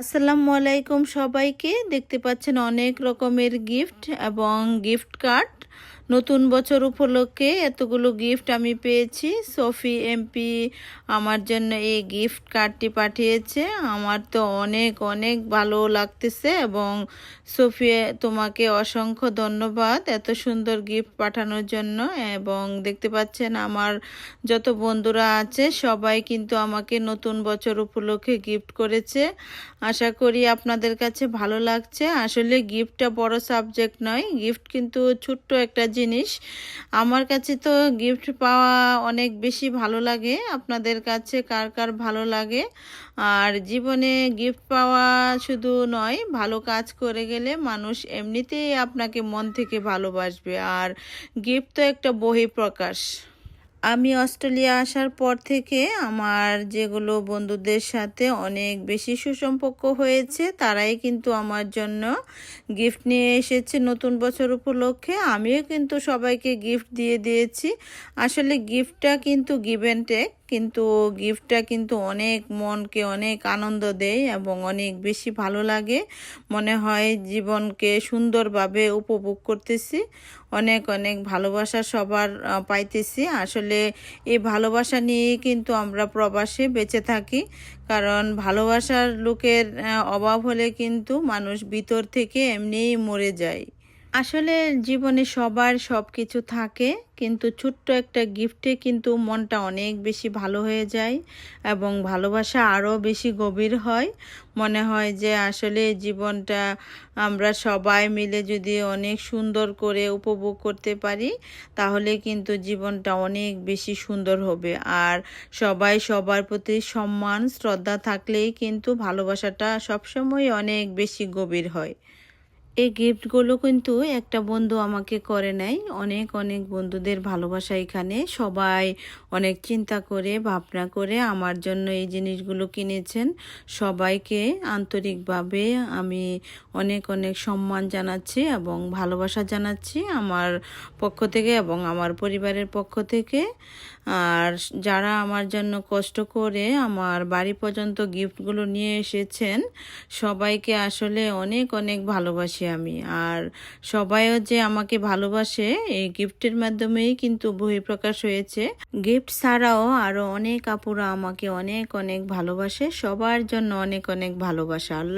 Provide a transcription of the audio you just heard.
আসসালামু আলাইকুম সবাইকে। দেখতে পাচ্ছেন অনেক রকমের গিফট এবং গিফট কার্ড নতুন বছর উপলক্ষে এতগুলো গিফট আমি পেয়েছি। সফি এমপি আমার জন্য এই গিফট কার্ডটি পাঠিয়েছে। আমার তো অনেক অনেক ভালো লাগতেছে এবং সফি তোমাকে অসংখ্য ধন্যবাদ এত সুন্দর গিফট পাঠানোর জন্য এবং দেখতে পাচ্ছেন আমার যত বন্ধুরা আছে সবাই কিন্তু আমাকে নতুন বছর উপলক্ষে গিফট করেছে। আশা করি আপনাদের কাছে ভালো লাগছে। আসলে গিফটটা বড় সাবজেক্ট নয় গিফট কিন্তু ছোট্ট একটা জিনিস। আমার কাছে তো গিফট পাওয়া অনেক বেশি ভালো লাগে। আপনাদের কাছে কার কার ভালো লাগে? আর জীবনে গিফট পাওয়া শুধু নয়, ভালো কাজ করে গেলে মানুষ এমনিতেই আপনাকে মন থেকে ভালোবাসবে। আর গিফট তো একটা বহিঃপ্রকাশ। আমি অস্ট্রেলিয়া আসার পর থেকে আমার যেগুলো বন্ধুদের সাথে অনেক বেশি সুসম্পর্ক হয়েছে, তারাই কিন্তু আমার জন্য গিফট নিয়ে এসেছে নতুন বছর উপলক্ষে। আমিও কিন্তু সবাইকে গিফট দিয়ে দিয়েছি। আসলে গিফটটা কিন্তু গিভ অ্যান্ড টেক কিন্তু গিফটটা কিন্তু অনেক মনকে অনেক আনন্দ দেয় এবং অনেক বেশি ভালো লাগে। মনে হয় জীবনকে সুন্দরভাবে উপভোগ করতেছি। অনেক অনেক ভালোবাসা সবার পাইতেছি। আসলে এই ভালোবাসা নিয়েই কিন্তু আমরা প্রবাসে বেঁচে থাকি। কারণ ভালোবাসার লোকের অভাব হলে কিন্তু মানুষ ভিতর থেকে এমনিই মরে যায়। আসলে জীবনে সবার সব কিছু থাকে, কিন্তু ছোট্ট একটা গিফটে কিন্তু মনটা অনেক বেশি ভালো হয়ে যায় এবং ভালোবাসা আরও বেশি গভীর হয়। মনে হয় যে আসলে জীবনটা আমরা সবাই মিলে যদি অনেক সুন্দর করে উপভোগ করতে পারি, তাহলে কিন্তু জীবনটা অনেক বেশি সুন্দর হবে। আর সবাই সবার প্রতি সম্মান, শ্রদ্ধা থাকলেই কিন্তু ভালোবাসাটা সবসময় অনেক বেশি গভীর হয়। এই গিফটগুলো কিন্তু একটা বন্ধু আমাকে করে নেয়। অনেক অনেক বন্ধুদের ভালোবাসা এখানে। সবাই অনেক চিন্তা করে, ভাবনা করে আমার জন্য এই জিনিসগুলো কিনেছেন। সবাইকে আন্তরিকভাবে আমি অনেক অনেক সম্মান জানাচ্ছি এবং ভালোবাসা জানাচ্ছি আমার পক্ষ থেকে এবং আমার পরিবারের পক্ষ থেকে। আর যারা আমার জন্য কষ্ট করে আমার বাড়ি পর্যন্ত গিফটগুলো নিয়ে এসেছেন, সবাইকে আসলে অনেক অনেক ভালোবাসি আমি। আর সবাইও যে আমাকে ভালোবাসে, এই গিফটের মাধ্যমেই কিন্তু বহিঃপ্রকাশ হয়েছে। গিফট ছাড়াও আরও অনেক আপুরা আমাকে অনেক অনেক ভালোবাসে, সবার জন্য অনেক অনেক ভালোবাসা। আল্লাহ